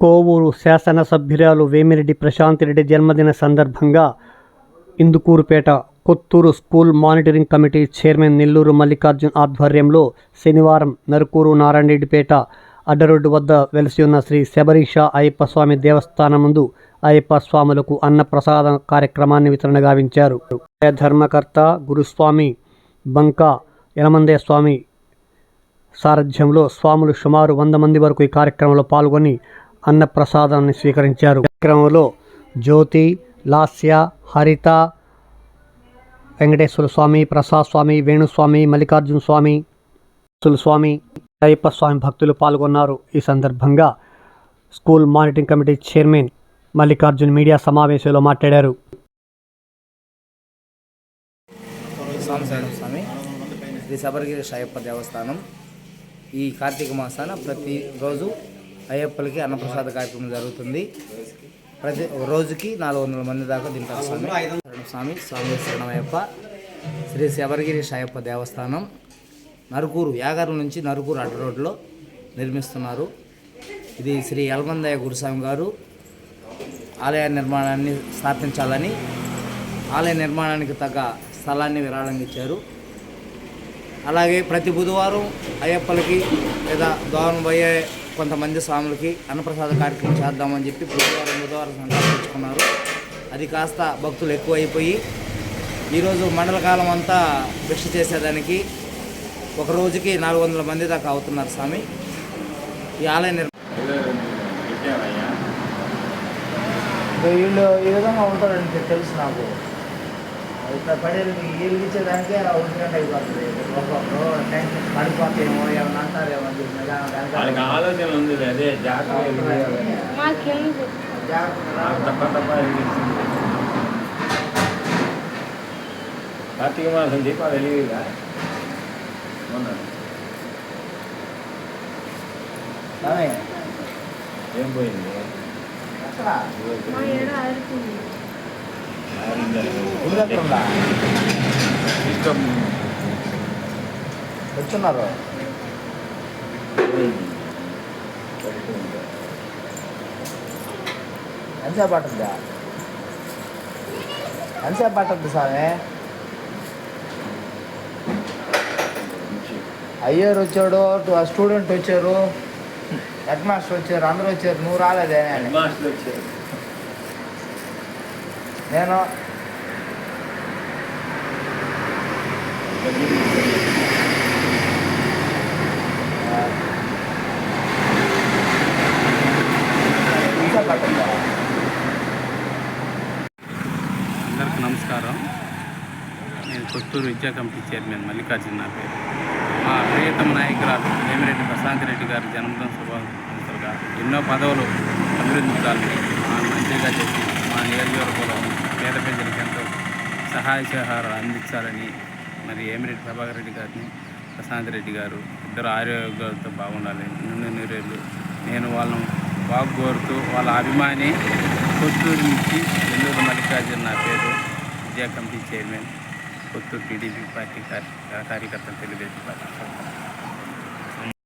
కోవూరు శాసనసభ్యురాలు వేమిరెడ్డి ప్రశాంతిరెడ్డి జన్మదిన సందర్భంగా Indukurupeta Kothuru school monitoring committee chairman Nellore Mallikarjun ఆధ్వర్యంలో శనివారం నరుకూరు నారాయణరెడ్డిపేట అడ్డరోడ్డు వద్ద వెలసి ఉన్న శ్రీ శబరీష అయ్యప్ప స్వామి దేవస్థానం ముందు అయ్యప్ప స్వాములకు అన్నప్రసాద కార్యక్రమాన్ని వితరణ గావించారు. ధర్మకర్త గురుస్వామి బంకా యలమందే స్వామి సారథ్యంలో స్వాములు సుమారు వంద మంది వరకు ఈ కార్యక్రమంలో పాల్గొని అన్నప్రసాదాన్ని స్వీకరించారు. కార్యక్రమంలో జ్యోతి లాస్య హరిత వెంకటేశ్వర స్వామి ప్రసాద్ స్వామి వేణుస్వామి మల్లికార్జున స్వామి స్వామి అయ్యప్ప స్వామి భక్తులు పాల్గొన్నారు. ఈ సందర్భంగా school monitoring committee chairman Mallikarjun media సమావేశంలో మాట్లాడారు. స్వామి శ్రీ శబరిగిరి అయ్యప్ప దేవస్థానం ఈ కార్తీక మాసాన ప్రతిరోజు అయ్యప్పలకి అన్నప్రసాద కార్యక్రమం జరుగుతుంది. ప్రతి రోజుకి నాలుగు వందల మంది దాకా తింటారు స్వామి. స్వామి స్వామి శరణమయ్యప్ప శ్రీ శబరిగిరి అయ్యప్ప దేవస్థానం నరుకూరు యాగారు నుంచి నరుకూరు అడ్డ రోడ్లో నిర్మిస్తున్నారు. ఇది శ్రీ యలమందయ్య గురుస్వామి గారు ఆలయ నిర్మాణాన్ని స్థాపించాలని ఆలయ నిర్మాణానికి తగ్గ స్థలాన్ని విరాళంగా ఇచ్చారు. అలాగే ప్రతి బుధవారం అయ్యప్పలకి లేదా దోవన పోయే కొంతమంది స్వాములకి అన్నప్రసాద కార్యక్రమం చేద్దామని చెప్పి బుధవారం బుధవారం సంకల్పించుకున్నారు అది కాస్త భక్తులు ఎక్కువైపోయి ఈరోజు మండల కాలం అంతా భిక్ష చేసేదానికి ఒక రోజుకి నాలుగు వందల మంది దాకా అవుతున్నారు స్వామి. ఈ ఆలయ నిర్మాణం వీళ్ళు ఈ విధంగా ఉంటారండి తెలుసు నాకు. ఇట్లా పడేది వీళ్ళు ఇచ్చేదానికే ఒంటి గంట అయిపోతుంది ఒక్కొక్కరు ట్యాంక్ పడిపోతేమో ఏమన్నా అంటారేమో అని చెప్పి నిదానం వాళ్ళకి వెనకాల ఆలోచన ఉంది అదే జాగ్రత్త జాగ్రత్తగా తప్ప తప్ప వెలిగించింది కార్తీక మాసం దీపాలు వెలిగిగా మొన్న స్వామి, ఏం పోయింది ఎక్కడ? వచ్చున్నారు. ఎంతసేపు పట్టుద్దా ఎంతసేపు పట్టుద్ది స్వామి? మంచి. అయ్యారు వచ్చాడు స్టూడెంట్ వచ్చారు. హెడ్ మాస్టర్ వచ్చారు అందరూ వచ్చారు. నువ్వు రాలేదే అని. మాస్టర్ వచ్చారు. నేను ఎంతసేపు పట్టుద్దా అందరికి నమస్కారం. నేను కొత్తూరు విద్యా కమిటీ చైర్మన్ మల్లికార్జున నా పేరు. మా ప్రియతమ నాయకురాలు వేమిరెడ్డి ప్రశాంత్ రెడ్డి గారి జన్మదిన శుభాకాంక్షలుగా ఎన్నో పదవులు అభివృద్ధించాలని మా మంత్రిగా చేసి మా నియోజకవర్గంలో పేద ప్రజలకు ఎంతో సహాయ సహకారాలు అందించాలని మరి ఏమిరెడ్డి ప్రభాకర్ రెడ్డి గారిని ప్రశాంత్ రెడ్డి గారు. ఇద్దరు ఆరోగ్యాలతో బాగుండాలి. నిన్ను నీరేళ్ళు. నేను వాళ్ళను బాగు కోరుతూ వాళ్ళ అభిమాని కొత్తూరు నుంచి నెల్లూరు మల్లికార్జున నా పేరు. విద్యా committee chairman Kothuru TDP party కార్య- కార్యకర్త తెలుగుదేశం పార్టీ.